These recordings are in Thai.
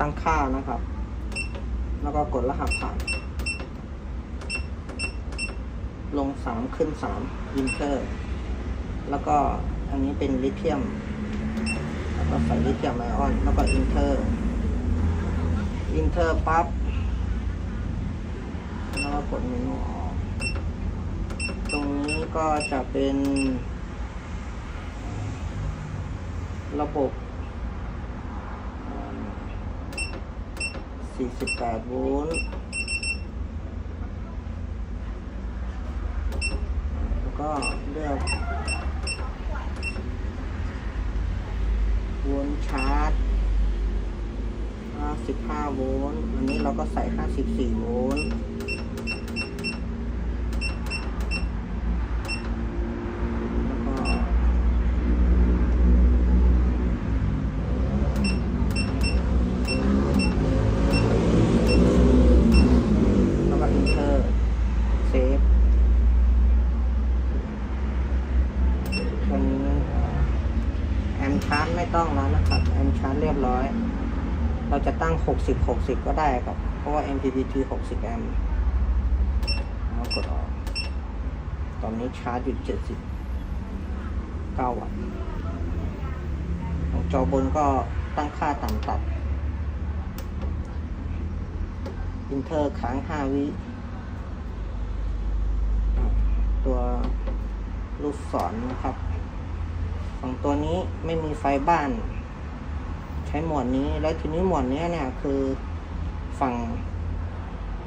ตั้งค่านะครับ แล้วก็กดรหัสผ่าน ลงสามขึ้นสามอินเตอร์แล้วก็อันนี้เป็นลิเธียม แล้วก็ใส่ลิเธียมไอออน แล้วก็อินเตอร์อินเตอร์ปั๊บ แล้วก็กดเมนูออก ตรงนี้ก็จะเป็น ระบบ 48 โวลต์ แล้วก็เลือกโวลต์ชาร์จ 55 โวลต์ อันนี้เราก็ใส่ 54 โวลต์ แล้วก็ แล้วก็ enter save ตัวนี้แอม ชาร์จไม่ต้องแล้วนะครับแอมชาร์จเรียบร้อย เราจะตั้ง 60 60 ก็ได้ครับ เพราะว่า MPPT 60 แอมป์แล้วกดออก ตอนนี้ชาร์จอยู่ 79 วัตต์ของจอบนก็ตั้งค่าต่ำตัดอินเทอร์ค้าง 5 วิตัวลูกศรนนะครับ ของตัวนี้ไม่มีไฟบ้าน ใช้หมวดนี้แล้วทีนี้หมวดนี้เนี่ยคือฝั่ง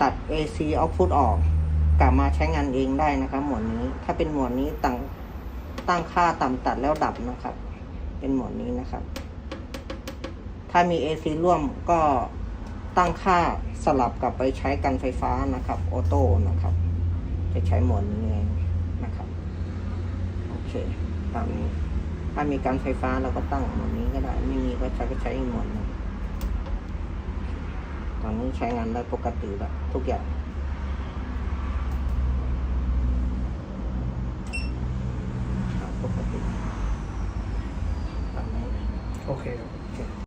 ตัด AC output ออกกลับมาใช้งานเองได้นะครับ หมวดนี้ ถ้าเป็นหมวดนี้ตั้งตั้งค่าต่ำตัดแล้วดับนะครับ เป็นหมวดนี้นะครับ ถ้ามี AC ร่วมก็ตั้งค่าสลับกลับไปใช้กันไฟฟ้านะครับออโต้นะครับ จะใช้หมวดนี้เองนะครับ โอเค ตามนี้ ถ้ามีการไฟฟ้าเราก็ตั้งหมวดนี้ก็ได้ ไม่มีก็ใช้ก็ใช้อีกหมวดนึงตอนนี้ใช้งานได้ปกติแล้วทุกอย่างปกติโอเคครับ